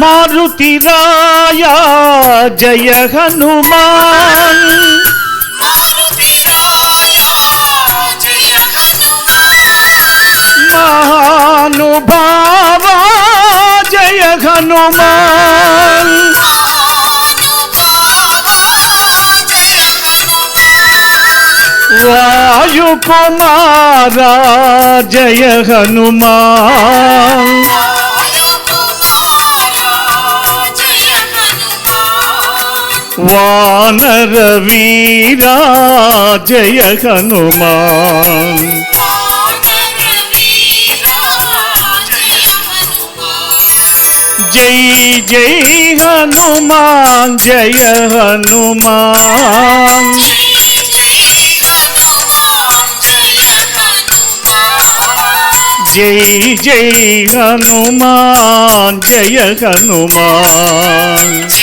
మారుతి రాయా జయ హనుమాన్. మహానుభావా జయ హనుమాన్. వాయుకుమారా జయ హనుమాన్. వానర వీరా జయ హనుమాన్ జై జై హనుమాన్ జయ హనుమాన్. జై జై హనుమాన్ జయ హనుమాన్.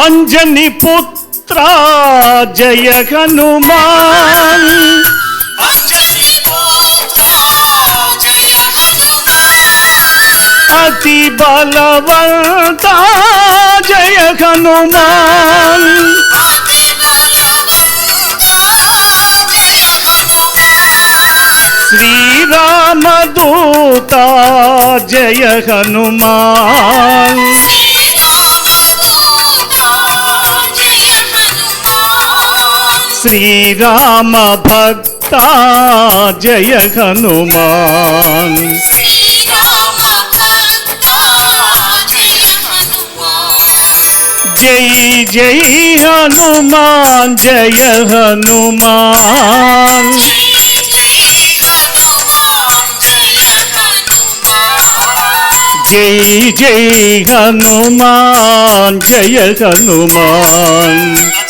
అంజని పుత్ర జయ హనుమాన్. అతి బలవంత జయ హనుమాన్. శ్రీరామదూత జయ హనుమాన్. శ్రీరామ భక్త జయ హనుమాన్. జై జై హనుమాన్ జయ హనుమాన్. జై జై హనుమాన్ జయ హనుమాన్.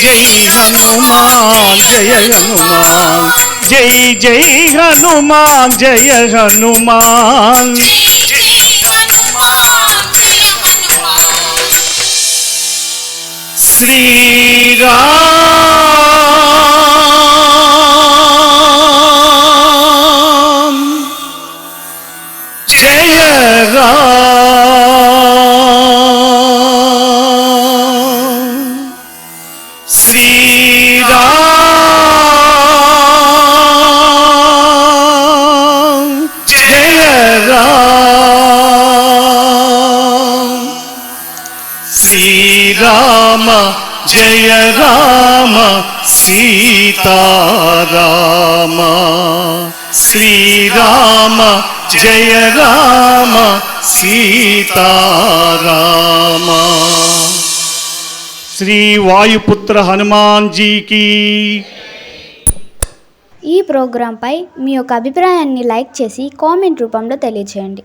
జై జై హనుమాన్ జయ హనుమాన్ జై జై హనుమాన్ జయ హనుమాన్ శ్రీరామ్ జయ రామ్ శ్రీరామ్ జయ రామ్ శ్రీరామ జయ రామ సీతారామ శ్రీరామ జయ రామ సీతారామ శ్రీ వాయుపుత్ర హనుమాన్ జీకి ఈ ప్రోగ్రాంపై మీ యొక్క అభిప్రాయాన్ని లైక్ చేసి కామెంట్ రూపంలో తెలియచేయండి.